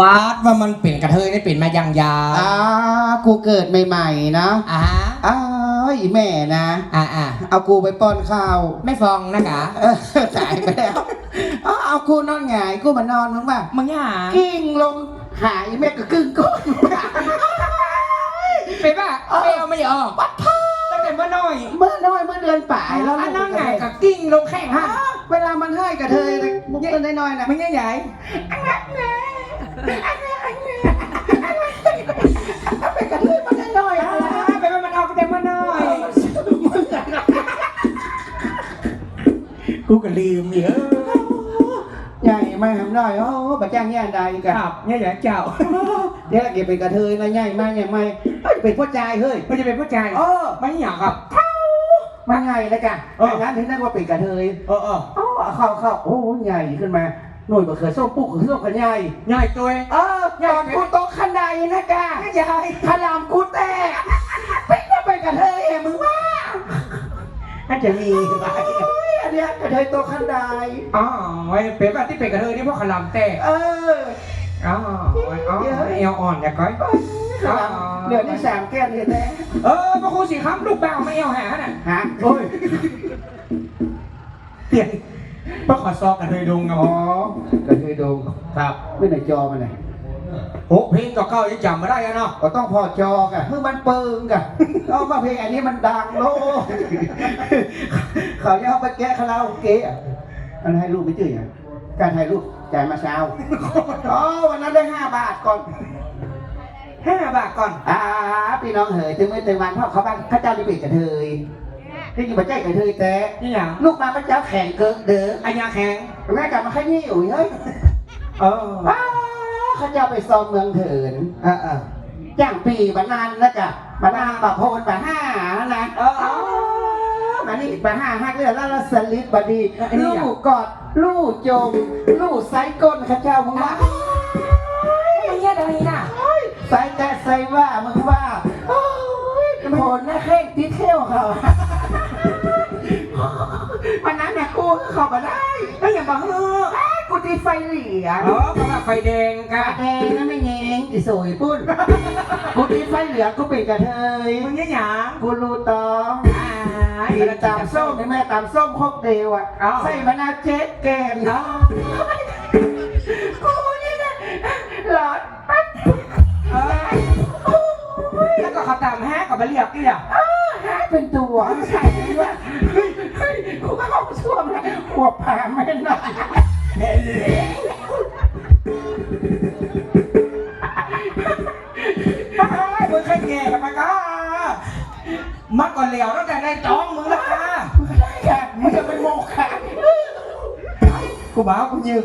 วัดว่ามันเป็นกระเทยได้เป็นมายังยาอ่ากูเกิดใหม่ๆนะอ่าฮะอ้าวอีแม่นะ อ่าอ่าเอากูไปป้อนข้าวไม่ฟองนะกะเออตายไปแล้วเอาเอากูนอนหงายกูมานอนมึงป่ะมึงอย่ากิ้งลงหายแม่ก็กึ่งก้นเป็นป่ะไม่เอาไม่ออกตั้งแต่เมื่อน้อย เมื่อน้อยเมื่อเดือนป่ายแล้วอันนั่งไงกับกิ้งลงแข้งฮะเวลามันให้กับเธอมุกต้นน้อยๆนะมึงยังใหญ่ ไปกระเทยมันน้อยๆอ่านะเป็นว่ามันออกแต่เมื่อน้อยกูก็ลืมอีกเออใหญ่ไม่ทำน้อยโอ้บะจ้างแย่ใดกันครับเนี่ยอย่าเจ้าเดี๋ยวเราเก็บเป็นกระเทยนะใหญ่มากใหญ่ไม่เฮ้ยเป็นพ่อใจายเฮ้ยมันจะเป็นผู้ชายเออไม่อยากครับมาไงเลยกันเออดังนั้นถึงได้ว่าเป็นกระเทยเออเอออ๋อเข้าเข้าโอ้ใหญ่ขึ้นมา หน่วยบะเขือส้มปุ๊กเขือส้มกันใหญ่ใหญ่ตัวเองเออก่อนกูโตขันใดนะกะใหญ่พลามกูแตกเป็นว่าเป็นกระเทยเองมึงว่าน่าจะมีไปเฮ้ยอันเนี้ยกระเทยโตขันใดอ๋อไว้เป็นแบบที่เป็นกระเทยนี่เพราะขลำแต่เอออ๋ออ๋อเอวอ่อนอย่าก้อยขลามเหลือที่สามแก้มเนี่ยแท้เออพระครูสีคำลูกแป้วไม่เอวหาน่ะฮะโอ้ยเตียน พระขอซอกกระเทยดงครับอ๋อกระเทยโดงครับไม่ไหนจอมันไหนโอ้เพลงเก่าๆยังจำไม่ได้อะเนาะก็ต้องพอจอกะคือมันเปิงกะเอามาเพลงอันนี้มันดังโลกเขาจะเอาไปแก้คาราโอเกะอะอันให้รูปไม่จืดอย่างการถ่ายรูปจ่ายมาเช้าอ๋อวันนั้นได้ห้าบาทก่อน ห้าบาทก่อน อ่าพี่น้องเหยถึงไม่ถึงวันพ่อเขาบ้านข้าเจ้าลิบิกกระเทย ที่อยู่บ้านใจกระเทยแต่นี่อย่างลูกมาพระเจ้าแข่งเกิกเด้ออันยาแข็งแม่กลับมาแค่นี้อยู่เฮ้ยเอออ้าข้าเจ้าไปซ้อมเมืองเถินอ่าอ่าจ้างปีบานานแล้วจ้ะบานานบาโพนบาห้านะเอออ๋อมานี่บาห้าห้าเรื่องแล้วละสลิดบดีลูกกอดลูกจมลูกไซก้นข้าเจ้ามึงว่ามึงเนี่ยอะไรน่ะใส่แต่ใส่ว่ามึงว่าโอ้ยโหนนะเข่งตีเที่ยวเขา วันนั้นนะกูเข้ามาได้แล้วอย่ามาเฮ้ออ้ยกูตีไฟเหลียง เออเพราะว่าไฟแดงกะแดงนะไม่เงงอีสวยปุ้นกูตีไฟเหลืองกูเป็นกระเทยมึงเนี่ยหยังกูรู้ตองไอ่ากินตามส้มนี่แม่ตามส้มครกเดียวอะอ้าใส่มะนาวเจ๊กแกงเนาะกูนี่นะหลอดปั๊บเออแล้วก็เขาตามแฮกกับมาเรียกกี่อะอ้าหาเป็นตัวใส่ด้วยเฮ้ยเฮ้ยกูก็เข้าช่วง นะหัวผ่าไม่หน่อยมึงแค่แก่กับมันก็มาก่อนเหลวตั้งแต่ในจ้องมึงละค่ะมึงได้อะมึงจะเป็นโมฆะกูบ้ากูยืก